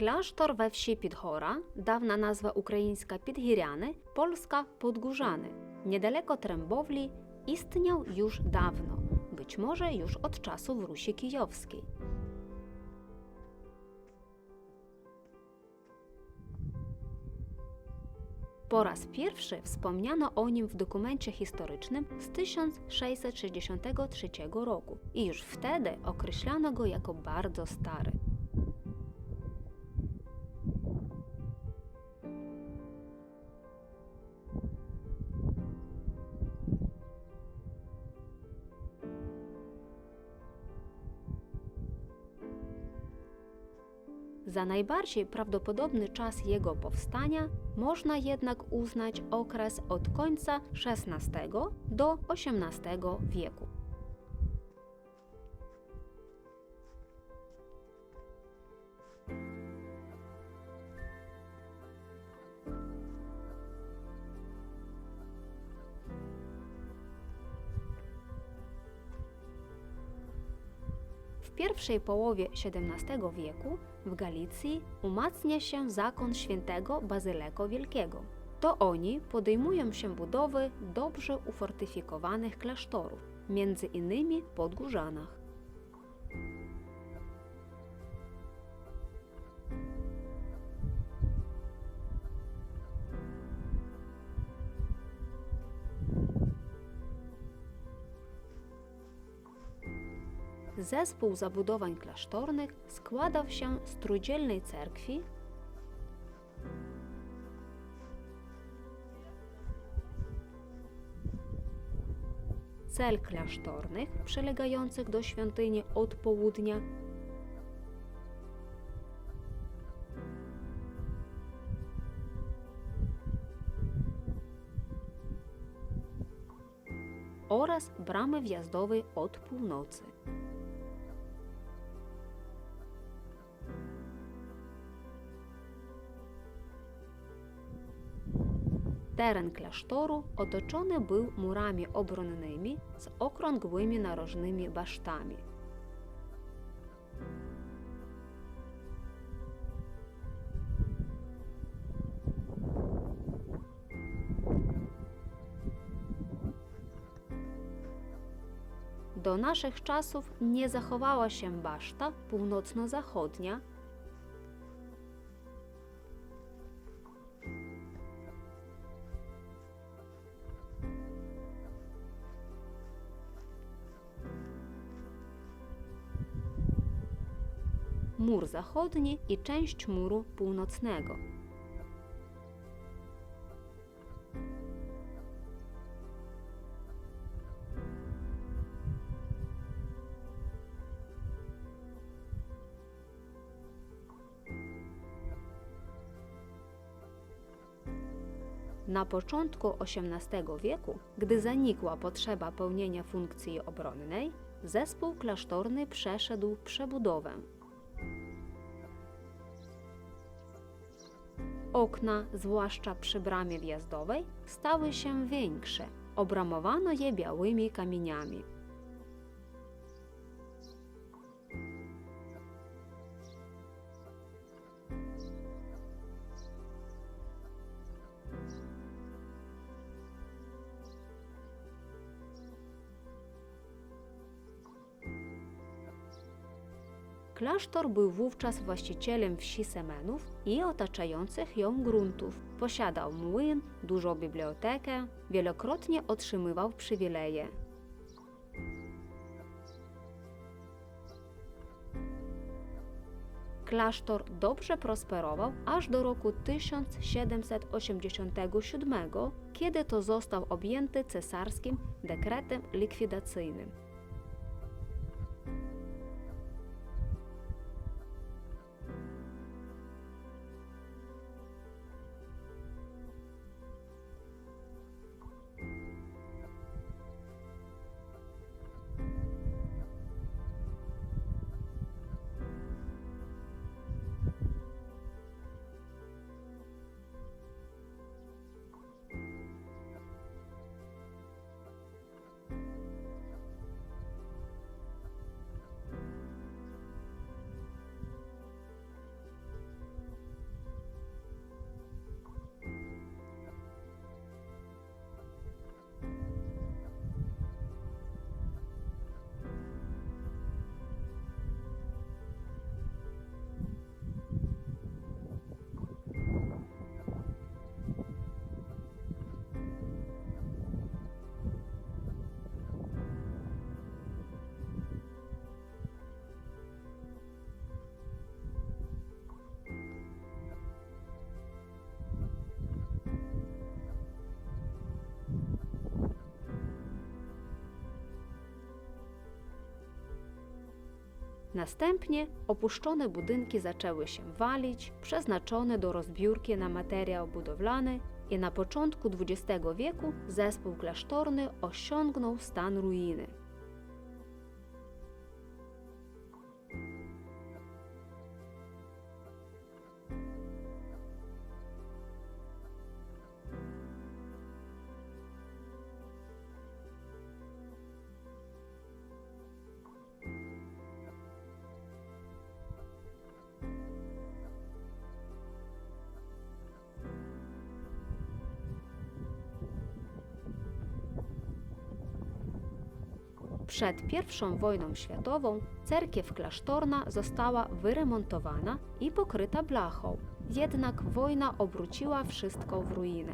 Klasztor we wsi Підгора, dawna nazwa ukraińska Підгіряни, polska Podgórzany, niedaleko Trębowli, istniał już dawno, być może już od czasów Rusi Kijowskiej. Po raz pierwszy wspomniano o nim w dokumencie historycznym z 1663 roku i już wtedy określano go jako bardzo stary. Za najbardziej prawdopodobny czas jego powstania można jednak uznać okres od końca XVI do XVIII wieku. W pierwszej połowie XVII wieku w Galicji umacnia się zakon świętego Bazyleko Wielkiego. To oni podejmują się budowy dobrze ufortyfikowanych klasztorów, między innymi w Podgórzanach. Zespół zabudowań klasztornych składał się z trójdzielnej cerkwi, cel klasztornych przylegających do świątyni od południa, oraz bramy wjazdowej od północy. Teren klasztoru otoczony był murami obronnymi z okrągłymi narożnymi basztami. Do naszych czasów nie zachowała się baszta północno-zachodnia, mur zachodni i część muru północnego. Na początku XVIII wieku, gdy zanikła potrzeba pełnienia funkcji obronnej, zespół klasztorny przeszedł przebudowę. Okna, zwłaszcza przy bramie wjazdowej, stały się większe. Obramowano je białymi kamieniami. Klasztor był wówczas właścicielem wsi Semenów i otaczających ją gruntów. Posiadał młyn, dużą bibliotekę, wielokrotnie otrzymywał przywileje. Klasztor dobrze prosperował aż do roku 1787, kiedy to został objęty cesarskim dekretem likwidacyjnym. Następnie opuszczone budynki zaczęły się walić, przeznaczone do rozbiórki na materiał budowlany i na początku XX wieku zespół klasztorny osiągnął stan ruiny. Przed I wojną światową cerkiew klasztorna została wyremontowana i pokryta blachą, jednak wojna obróciła wszystko w ruinę.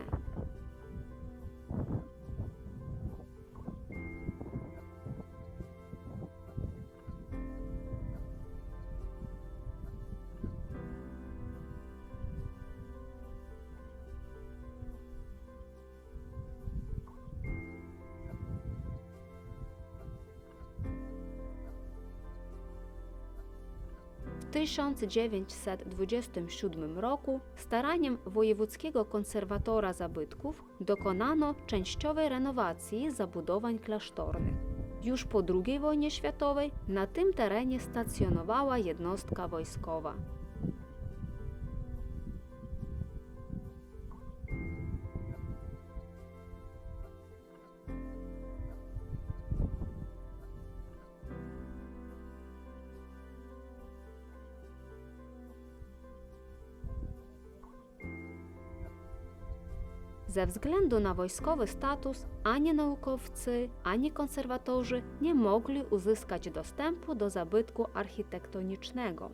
1927 roku staraniem wojewódzkiego konserwatora zabytków dokonano częściowej renowacji zabudowań klasztornych. Już po II wojnie światowej na tym terenie stacjonowała jednostka wojskowa. Ze względu na wojskowy status ani naukowcy, ani konserwatorzy nie mogli uzyskać dostępu do zabytku architektonicznego.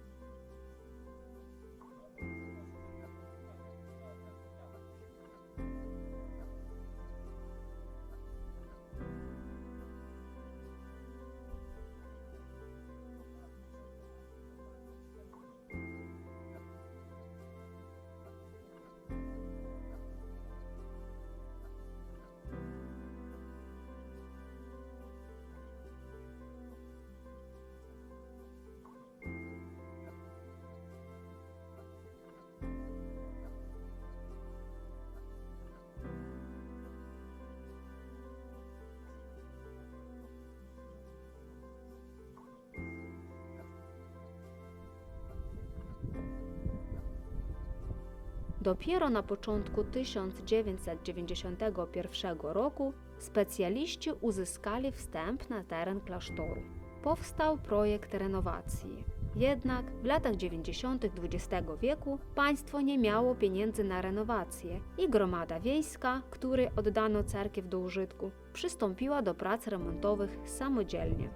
Dopiero na początku 1991 roku specjaliści uzyskali wstęp na teren klasztoru. Powstał projekt renowacji. Jednak w latach 90. XX wieku państwo nie miało pieniędzy na renowację i gromada wiejska, której oddano cerkiew do użytku, przystąpiła do prac remontowych samodzielnie.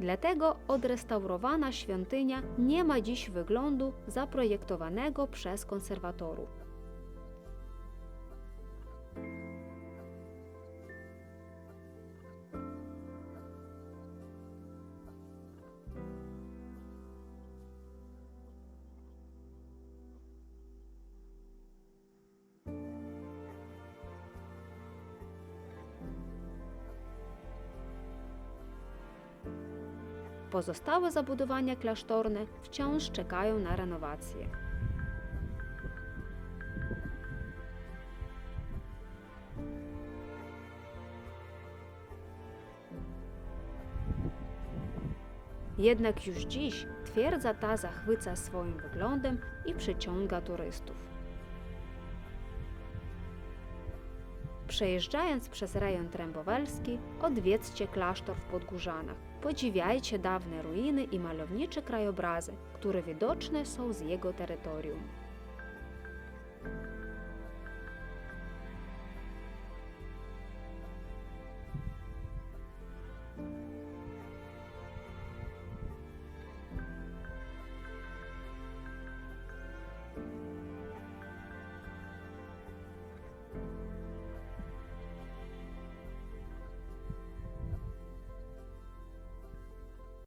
Dlatego odrestaurowana świątynia nie ma dziś wyglądu zaprojektowanego przez konserwatorów. Pozostałe zabudowania klasztorne wciąż czekają na renowację. Jednak już dziś twierdza ta zachwyca swoim wyglądem i przyciąga turystów. Przejeżdżając przez rejon trębowelski, odwiedźcie klasztor w Podgórzanach. Podziwiajcie dawne ruiny i malownicze krajobrazy, które widoczne są z jego terytorium.